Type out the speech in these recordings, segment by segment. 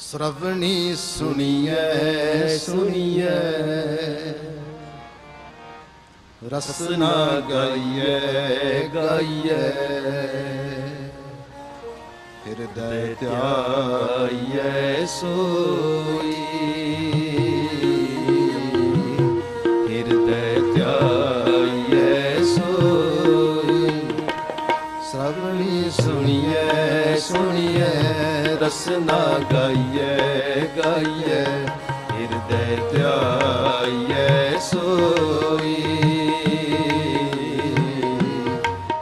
ਸ਼ਰਵਣੀ ਸੁਣੀਐ ਸੁਣੀਐ। ਰਸਨਾ ਗਾਈਐ ਗਾਈਐ। ਹਿਰਦੈ ਧਿਆਈਐ ਸੋਈ। ਸੁਣੀਐ ਸੁਣੀਐ ਰਸਨਾ ਗਾਈਏ ਗਾਈਐ, ਹਿਰਦੈ ਧਿਆਈਐ ਸੋਈ।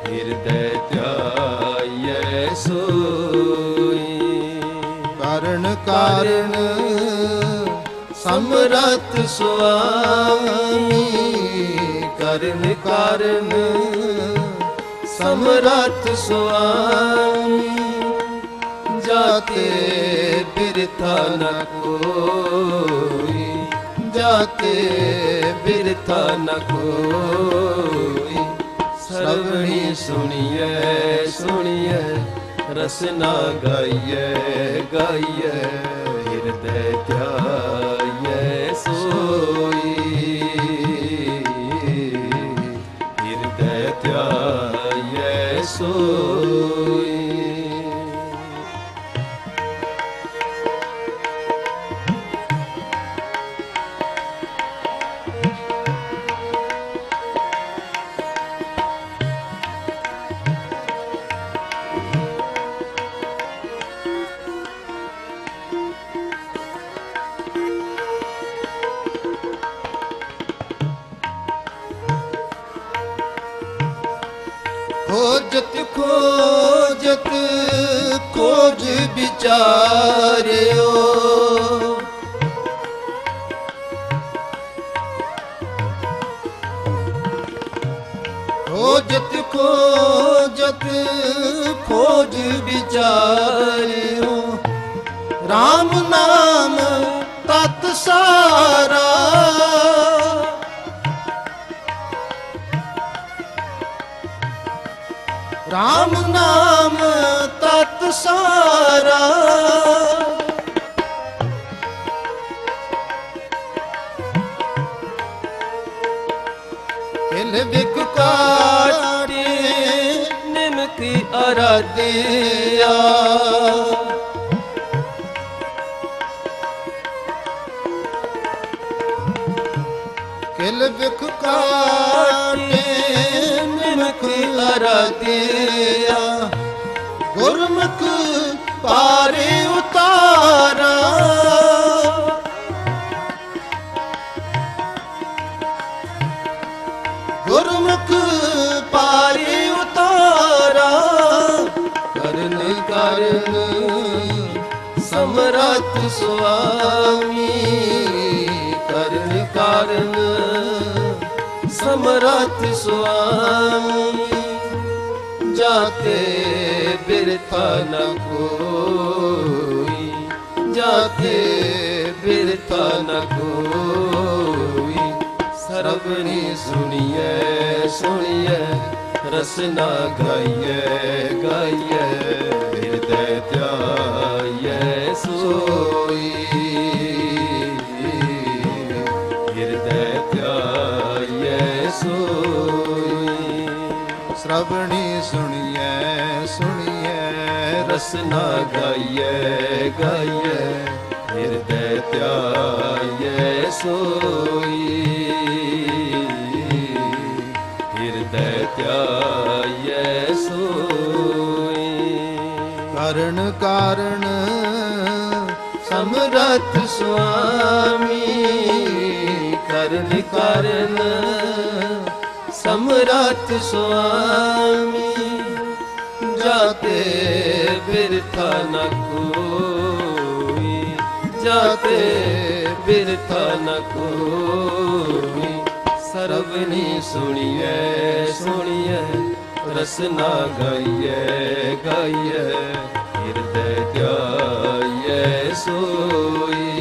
ਹਿਰਦੈ ਧਿਆਈਐ ਸੋਈ। ਕਾਰਨ ਕਾਰਨ ਸਮਰਥ ਸੁਆਮੀ। ਕਰਨ ਕਾਰਨ ਸਮਰਥ ਸੁਆਮੀ। ਜਾਤੇ ਬਿਰਥਾ ਨ ਕੋਈ ਜਾਤੇ ਬਿਰਥਾ ਨ ਕੋਈ ਸਰਵਣੀ ਸੁਣੀਐ ਸੁਣੀਐ ਰਸਨਾ ਗਾਈਐ ਗਾਈਐ ਹਿਰਦੈ ਧਿਆਈਐ ਵਿਚਾਰਿਓ RAM ਨਾਮ ਤਤ ਸਾਰਾ। RAM ਨਾਮ ਤਤ ਸਾਰਾ। ਕਿਲ ਵਿਕ ਕਾਟੇ ਨਿਮਕੀ ਕਿਲ ਵਿਖ ਕਾਟੇ ਨਿਮਕ ਅਰਾਧਿਆ ਗੁਰਮੁਖ ਪਾਰੇ ਉਤਾਰਾ। ਸਮਰਥ ਸੁਆਮੀ ਕਰਨ ਕਾਰਨ ਸਮਰਥ ਸੁਆਮੀ ਜਾਤੇ ਬਿਰਥਾ ਨ ਕੋਈ, ਜਾਤੇ ਬਿਰਥਾ ਨ ਕੋਈ। ਸਰਵਣੀ ਸੁਣੀਐ ਸੁਣੀਐ, ਰਸਨਾ ਗਾਈਏ ਗਾਈਏ ਸ੍ਰਵਣੀ ਸੁਣੀਐ ਸੁਣੀਐ ਰਸਨਾ ਗਾਈਐ ਗਾਈਐ। ਹਿਰਦੈ ਧਿਆਈਐ ਸੋਈ। ਹਿਰਦੈ ਧਿਆਈਐ ਸੋਈ। ਕਰਨ ਕਾਰਨ ਸਮਰਥ ਸੁਆਮੀ ਕਰਨ ਕਾਰਨ ਸਮਰਥ ਸੁਆਮੀ ਜਾਤੇ ਬਿਰਥਾ ਨ ਕੋਈ, ਜਾਤੇ ਬਿਰਥਾ ਨ ਕੋਈ। ਸਰਵਨੀ ਸੁਣੀਐ ਸੁਣੀਐ, ਰਸਨਾ ਗਾਈਏ ਗਾਈਏ ਹਿਰਦੈ ਧਿਆਈਐ ਸੋਈ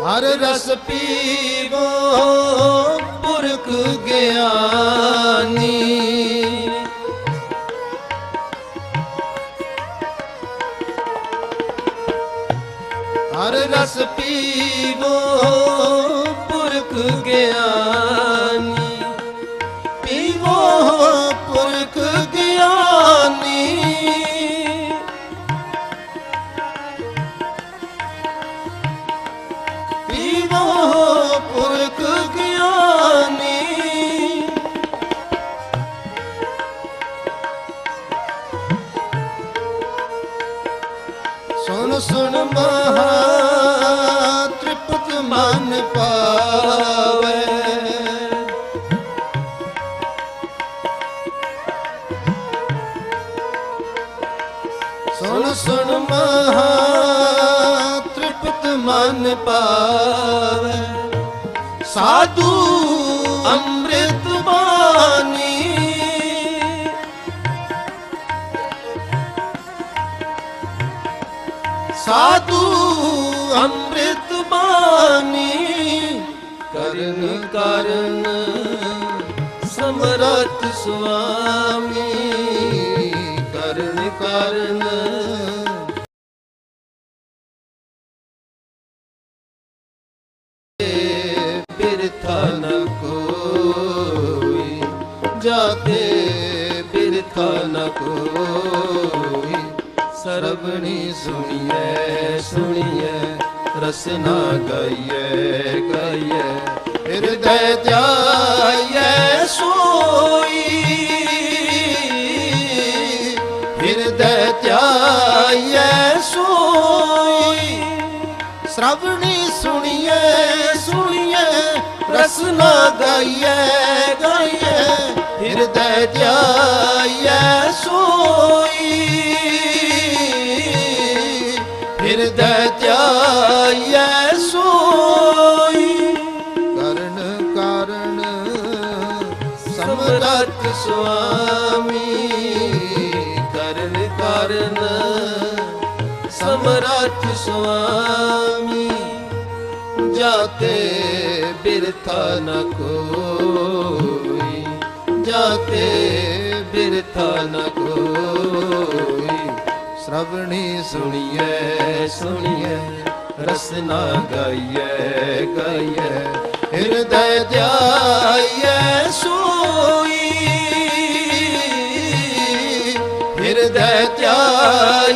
ਹਰ ਰਸ ਪੀਵੋ ਪੁਰਖ ਗਿਆਨੀ ਪਾਵੇ। ਸੁਣ ਸੁਣ ਮਹਾ ਤ੍ਰਿਪਤ ਮਨ ਪਾਵੇ। ਸਾਧੂ ਕਰਨ ਕਰਨ ਸਮਰਥ ਸੁਆਮੀ ਕਰਨ ਕਰਨ। ਬਿਰਥਾ ਨ ਕੋਈ, ਜਾਤੇ ਬਿਰਥਾ ਨ ਕੋਈ, ਸਰਬਣੀ ਸੁਣੀਐ ਸੁਣੀਐ, ਰਸਨਾ ਗਾਈਐ ਗਾਈਐ। ਹਿਰਦੈ ਧਿਆਈਐ ਸੋਈ। ਹਿਰਦੈ ਧਿਆਈਐ ਸੋਈ। ਸ਼ਰਵਣੀ ਸੁਣੀਏ ਸੁਣੀਏ ਰਸਨਾ ਗਾਈਏ ਗਾਈਏ ਹਿਰਦੈ ਧਿਆਈਐ ਸੋਈ। ਕਾਰਨ ਸਮਰੱਥ ਸੁਆਮੀ, ਜਾਤੇ ਬਿਰਥਾ ਨ ਕੋਈ, ਜਾਤੇ ਬਿਰਥਾ ਨ ਕੋਈ। ਸ਼ਰਵਣੀ ਸੁਣੀਐ ਸੁਣੀਐ, ਰਸਨਾ ਗਾਈਏ ਗਾਈਐ, ਹਿਰਦੈ ਧਿਆਈਐ, ਸੋਈ ਹਿਰਦੈ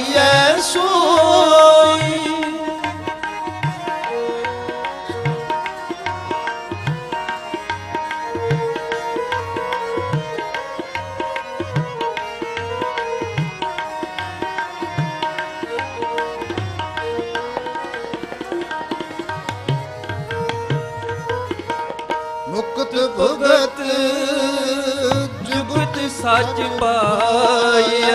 ਸੱਚ ਪਾਈਐ।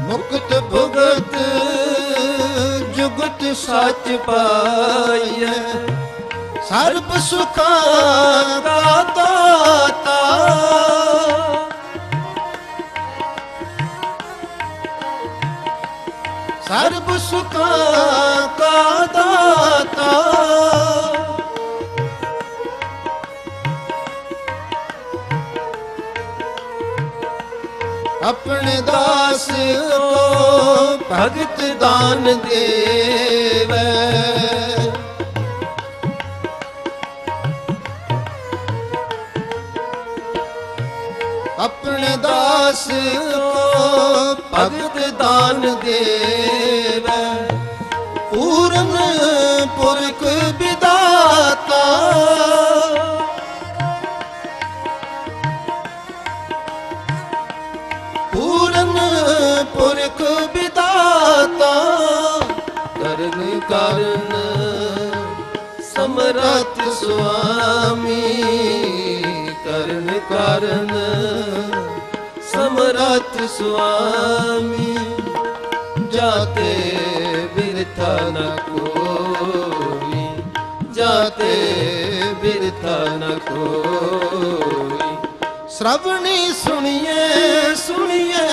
ਮੁਕਤ ਭਗਤ ਜੁਗਤ ਸੱਚ ਪਾਈਐ। ਸਰਬ ਸੁਖਾਂ ਦਾ ਦਾਤਾ। ਸਰਬ ਸੁਖਾਂ ਕਾ ਦਾਤਾ। ਆਪਣੇ ਦਾਸ ਕੋ ਭਗਤ ਦਾਨ ਦੇਵੇ। ਆਪਣੇ ਦਾਸ ਕੋ ਭਗਤ ਦਾਨ ਪੂਰਨ ਪੁਰਖ ਵਿਦਾਤਾ। ਪੂਰਨ ਪੁਰਖ ਵਿਦਾਤਾ। ਕਰਨ ਕਰਨ ਸਮਰਥ ਸੁਆਮੀ। ਕਰਨ ਕਰਨ ਸਮਰਥ ਸੁਆਮੀ, ਜਾਤੇ ਬਿਰਥਾ ਨ ਕੋਈ, ਜਾਤੇ ਬਿਰਥਾ ਨ ਕੋਈ। ਸ਼ਰਵਣੀ ਸੁਣੀਏ ਸੁਣੀਏ,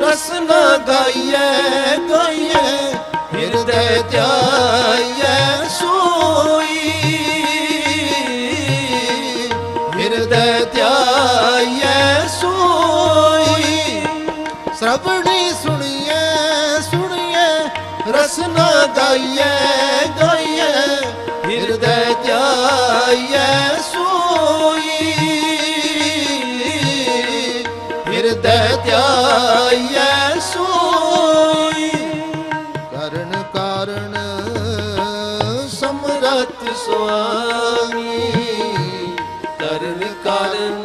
ਰਸਨਾ ਗਾਈਏ ਗਾਈਏ, ਹਿਰਦੈ ਧਿਆਈਐ ਸੋਈ ਸਰਵਣੀ ਸੁਣੀਏ ਸੁਣੀਏ ਰਸਨਾ ਗਾਈਏ ਗਾਈਏ ਹਿਰਦੈ ਜਾਈਏ ਸੋਈ। ਹਿਰਦੈ ਜਾਈਏ ਸੋਈ। ਕਰਨ ਕਾਰਨ ਸਮਰਥ ਸੁਆਮੀ। ਕਰਨ ਕਾਰਨ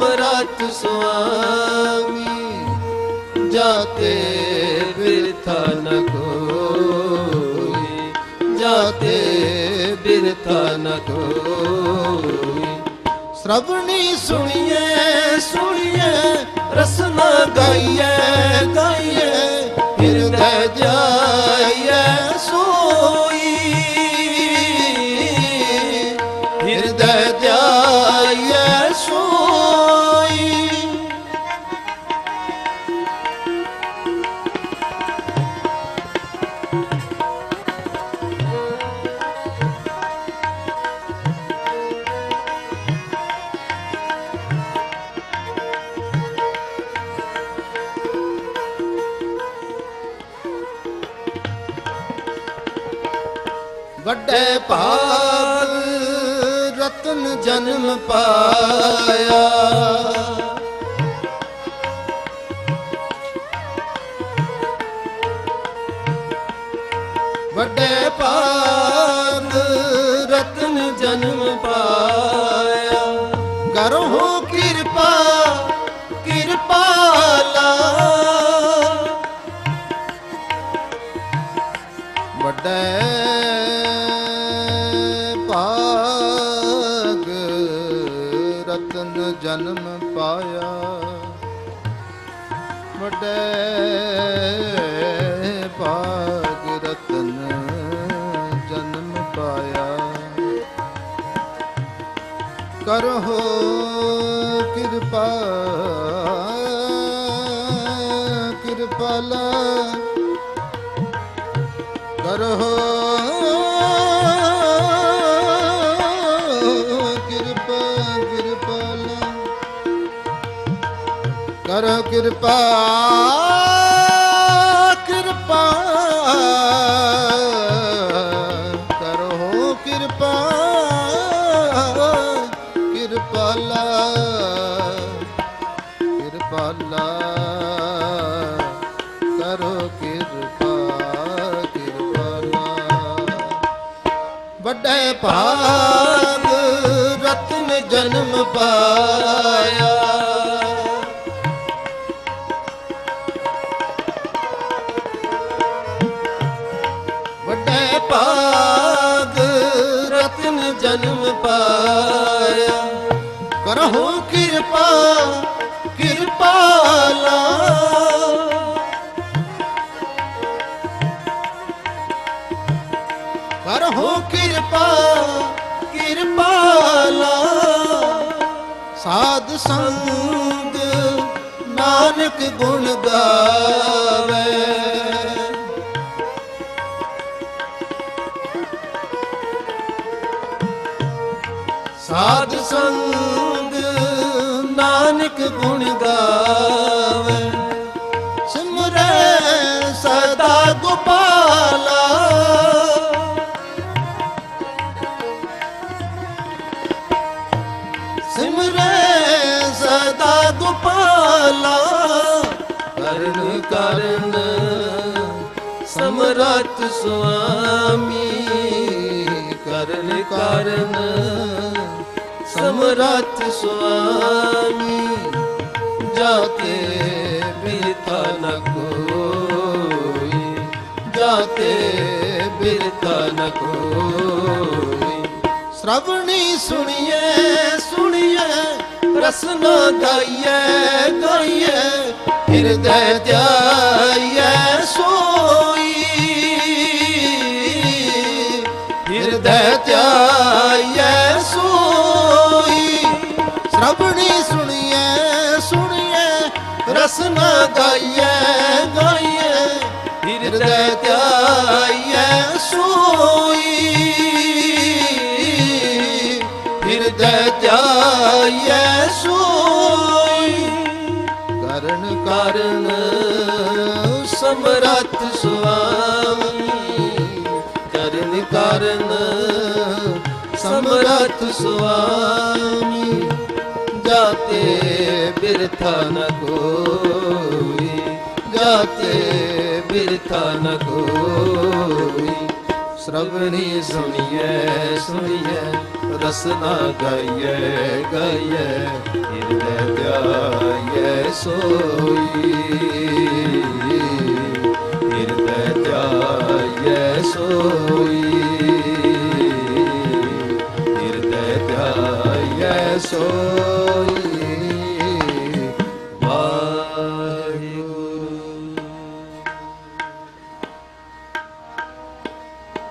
ਸਮਰਥ ਸੁਆਮੀ, ਜਾਤੇ ਬਿਰਥਾ ਨ ਕੋਈ, ਜਾਤੇ ਬਿਰਥਾ ਨ ਕੋਈ। ਸ਼ਰਵਣੀ ਸੁਣੀਏ ਸੁਣੀਏ, ਰਸਨਾ ਗਾਈਏ ਵੱਡੇ ਭਾਗ ਰਤਨ ਜਨਮ ਪਾਇਆ। ਜਨਮ ਪਾਇਆ। ਵੱਡੇ ਭਾਗ ਰਤਨ ਜਨਮ ਪਾਇਆ। ਕਰੋ ਕਿਰਪਾ ਕਿਰਪਾਲਾ ਕਰੋ ਕਿਰਪਾ ਕਿਰਪਾ ਕਰੋ ਕਿਰਪਾ ਕਿਰਪਾਲਾ ਕਿਰਪਾਲਾ ਕਰੋ ਕਿਰਪਾ ਕਿਰਪਾਲਾ। ਵੱਡੇ ਭਾ ਕਰਹੁ ਕਿਰਪਾ ਕਿਰਪਾਲਾ ਸਾਧ ਸੰਗ ਨਾਨਕ ਗੁਣ ਗਾਵੇ। ਸਾਧ ਸੰਗ ਨਾਨਕ ਗੁਣ ਗਾਵੇ। ਸੁਆਮੀ ਕਰਨ ਕਰਨ ਸਮਰਥ ਸੁਆਮੀ ਜਾਤੇ ਬਿਰਥਾ ਨ ਕੋਈ ਜਾਤੇ ਬਿਰਥਾ ਨ ਕੋਈ ਸ਼ਰਵਣੀ ਸੁਣੀਏ ਸੁਣੀਏ ਰਸਨਾ ਗਾਈਏ ਗਾਈਏ ਹਿਰਦੈ ਧਿਆਈਐ ਸੋਈ ਰਸਨਾ ਗਾਈਐ ਗਾਈਐ, ਹਿਰਦੈ ਧਿਆਈਐ ਸੋਈ। ਹਿਰਦੈ ਧਿਆਈਐ ਸੋਈ। ਕਰਨ ਕਾਰਨ ਸਮਰੱਥ ਸੁਆਮੀ। ਕਰਨ ਕਾਰਨ ਸਮਰੱਥ ਸੁਆਮੀ। ਜਾਤੇ ਬਿਰਥਾ ਨ ਕੋਈ, ਜਾਤੇ ਬਿਰਥਾ ਨ ਕੋਈ। ਸ਼ਰਵਣੀ ਸੁਣੀਐ ਸੁਣੀਐ ਰਸਨਾ ਗਾਈਐ ਗਾਈਐ, ਹਿਰਦੈ ਧਿਆਈਐ